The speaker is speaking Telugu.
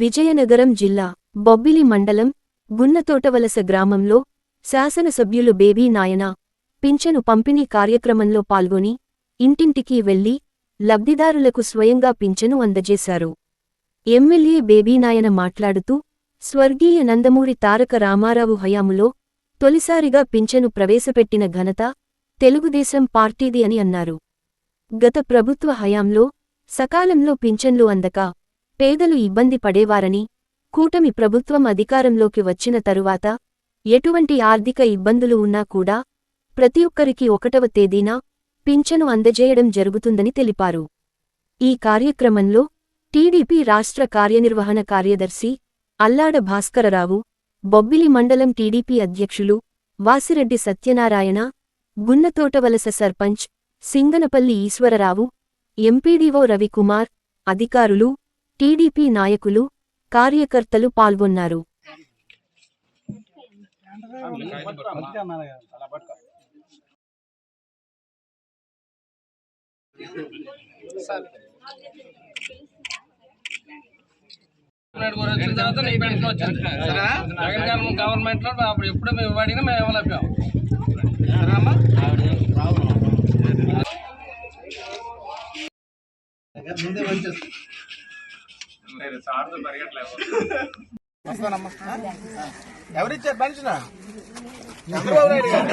విజయనగరం జిల్లా బొబ్బిలి మండలం గున్నతోటవలస గ్రామంలో శాసనసభ్యులు బేబీ నాయన పింఛను పంపిణీ కార్యక్రమంలో పాల్గొని ఇంటింటికి వెళ్ళి లబ్ధిదారులకు స్వయంగా పింఛను అందజేశారు. ఎమ్మెల్యే బేబీనాయన మాట్లాడుతూ స్వర్గీయ నందమూరి తారక రామారావు హయాములో తొలిసారిగా పింఛను ప్రవేశపెట్టిన ఘనత తెలుగుదేశం పార్టీది అని అన్నారు. గత ప్రభుత్వ హయాంలో సకాలంలో పింఛన్లు అందక పేదలు ఇబ్బంది పడేవారని కూటమి ప్రభుత్వం అధికారంలోకి వచ్చిన తరువాత ఎటువంటి ఆర్థిక ఇబ్బందులు ఉన్నా కూడా ప్రతి ఒక్కరికి ఒకటవ తేదీన పింఛను అందజేయడం జరుగుతుందని తెలిపారు. ఈ కార్యక్రమంలో టీడీపీ రాష్ట్ర కార్యనిర్వహణ కార్యదర్శి అల్లాడ భాస్కరరావు బొబ్బిలి మండలం టీడీపీ అధ్యక్షులు వాసిరెడ్డి సత్యనారాయణ గున్నతోటవలస సర్పంచ్ సింగనపల్లి ఈశ్వరరావు ఎంపీడీఓ రవికుమార్ అధికారులు టీడీపీ నాయకులు కార్యకర్తలు పాల్గొన్నారు. వచ్చిన తర్వాత నీ పెన్షన్ వచ్చింది జగన్ గవర్నమెంట్లో అప్పుడు ఎప్పుడు మేము ఇవ్వడినా మేము ఇవ్వలేపాం సరేనమ్మా ఎవరిచ్చారు? పెన్షన్ చంద్రబాబు నాయుడు గారు.